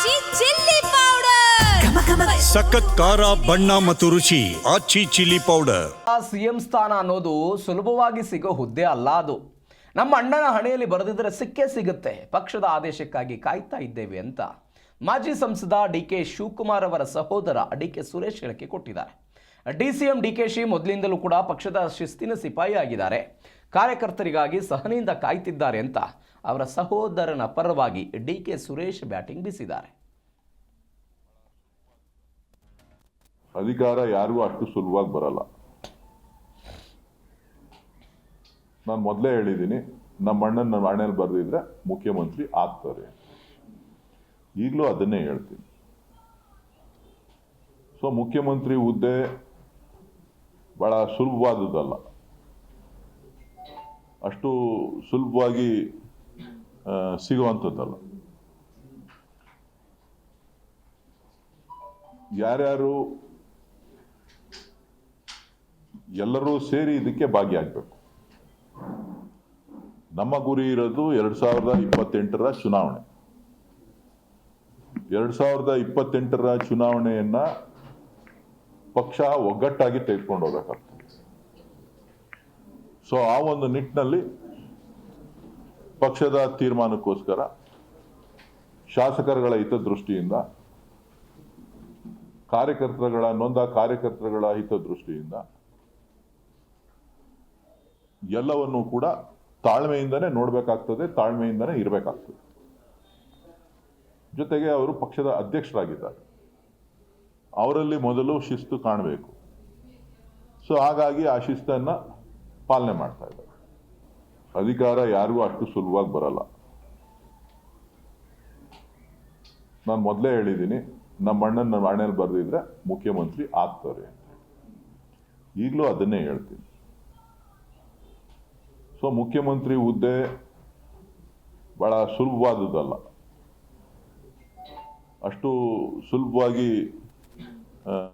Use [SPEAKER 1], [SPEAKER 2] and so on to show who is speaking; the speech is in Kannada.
[SPEAKER 1] ಆಚಿ ಚಿಲ್ಲಿ ಪೌಡರ್
[SPEAKER 2] ಸಖತ್ ಖಾರ ಬಣ್ಣ ಮತ್ತು ರುಚಿ ಆಚಿ ಚಿಲ್ಲಿ ಪೌಡರ್
[SPEAKER 3] ಸಿಎಂ ಸ್ಥಾನ ಅನ್ನೋದು ಸುಲಭವಾಗಿ ಸಿಗೋ ಹುದ್ದೆ ಅಲ್ಲ ಅದು. ನಮ್ಮ ಅಣ್ಣನ ಹಣೆಯಲ್ಲಿ ಬರೆದಿದ್ರೆ ಸಿಕ್ಕೇ ಸಿಗುತ್ತೆ. ಪಕ್ಷದ ಆದೇಶಕ್ಕಾಗಿ ಕಾಯ್ತಾ ಇದ್ದೇವೆ ಅಂತ ಮಾಜಿ ಸಂಸದ ಡಿ ಕೆ ಶಿವಕುಮಾರ್ ಅವರ ಸಹೋದರ ಡಿ ಕೆ ಸುರೇಶ್ ಹೇಳಿಕೆ ಕೊಟ್ಟಿದ್ದಾರೆ. ಡಿ ಸಿ ಎಂ ಡಿ ಶಿ ಮೊದಲಿಂದಲೂ ಕೂಡ ಪಕ್ಷದ ಶಿಸ್ತಿನ ಸಿಪಾಯಿ ಆಗಿದ್ದಾರೆ. ಕಾರ್ಯಕರ್ತರಿಗಾಗಿ ಸಹನೆಯಿಂದ ಕಾಯ್ತಿದ್ದಾರೆ ಅಂತ ಅವರ ಸಹೋದರನ ಪರವಾಗಿ ಡಿ ಕೆ ಸುರೇಶ್ ಬ್ಯಾಟಿಂಗ್ ಬೀಸಿದ್ದಾರೆ.
[SPEAKER 4] ಅಧಿಕಾರ ಯಾರಿಗೂ ಅಷ್ಟು ಸುಲಭವಾಗಿ ಬರಲ್ಲ. ನಾನು ಮೊದಲೇ ಹೇಳಿದ್ದೀನಿ, ನಮ್ಮ ಅಣ್ಣನ ನಮ್ಮ ಅಣ್ಣಲ್ಲಿ ಬರೆದಿದ್ರೆ ಮುಖ್ಯಮಂತ್ರಿ ಆಗ್ತಾರೆ. ಈಗಲೂ ಅದನ್ನೇ ಹೇಳ್ತೀನಿ. ಸೊ ಮುಖ್ಯಮಂತ್ರಿ ಹುದ್ದೆ ಬಹಳ ಸುಲಭವಾದದ್ದಲ್ಲ. ಅಷ್ಟು ಸುಲಭವಾಗಿ ಸಿಗುವಂಥದ್ದಲ್ಲ ಯಾರ್ಯಾರು ಎಲ್ಲರೂ ಸೇರಿ ಇದಕ್ಕೆ ಭಾಗಿಯಾಗಬೇಕು. ನಮ್ಮ ಗುರಿ ಇರೋದು ಎರಡು ಸಾವಿರದ ಇಪ್ಪತ್ತೆಂಟರ ಚುನಾವಣೆ. ಎರಡು ಸಾವಿರದ ಇಪ್ಪತ್ತೆಂಟರ ಚುನಾವಣೆಯನ್ನ ಪಕ್ಷ ಒಗ್ಗಟ್ಟಾಗಿ ತೆಗೆದುಕೊಂಡು ಹೋಗ್ಬೇಕಾಗ್ತದೆ. ಸೊ ಆ ಒಂದು ನಿಟ್ಟಿನಲ್ಲಿ ಪಕ್ಷದ ತೀರ್ಮಾನಕ್ಕೋಸ್ಕರ ಶಾಸಕರುಗಳ ಹಿತದೃಷ್ಟಿಯಿಂದ, ಕಾರ್ಯಕರ್ತರುಗಳ, ನೊಂದ ಕಾರ್ಯಕರ್ತರುಗಳ ಹಿತದೃಷ್ಟಿಯಿಂದ ಎಲ್ಲವನ್ನೂ ಕೂಡ ತಾಳ್ಮೆಯಿಂದನೇ ನೋಡಬೇಕಾಗ್ತದೆ, ತಾಳ್ಮೆಯಿಂದನೇ ಇರಬೇಕಾಗ್ತದೆ. ಜೊತೆಗೆ ಅವರು ಪಕ್ಷದ ಅಧ್ಯಕ್ಷರಾಗಿದ್ದಾರೆ. ಅವರಲ್ಲಿ ಮೊದಲು ಶಿಸ್ತು ಕಾಣಬೇಕು. ಸೊ ಹಾಗಾಗಿ ಆ ಶಿಸ್ತನ್ನು ಪಾಲನೆ ಮಾಡ್ತಾ ಇದ್ದಾರೆ. ಅಧಿಕಾರ ಯಾರಿಗೂ ಅಷ್ಟು ಸುಲಭವಾಗಿ ಬರಲ್ಲ. ನಾನು ಮೊದಲೇ ಹೇಳಿದ್ದೀನಿ, ನಮ್ಮ ಅಣ್ಣನ ನಮ್ಮ ಅಣ್ಣಲ್ಲಿ ಬರೆದಿದ್ರೆ ಮುಖ್ಯಮಂತ್ರಿ ಆಗ್ತಾರೆ ಈಗಲೂ ಅದನ್ನೇ ಹೇಳ್ತೀನಿ. ಸೊ ಮುಖ್ಯಮಂತ್ರಿ ಹುದ್ದೆ ಬಹಳ ಸುಲಭವಾದದ್ದಲ್ಲ. ಅಷ್ಟು ಸುಲಭವಾಗಿ ಆ,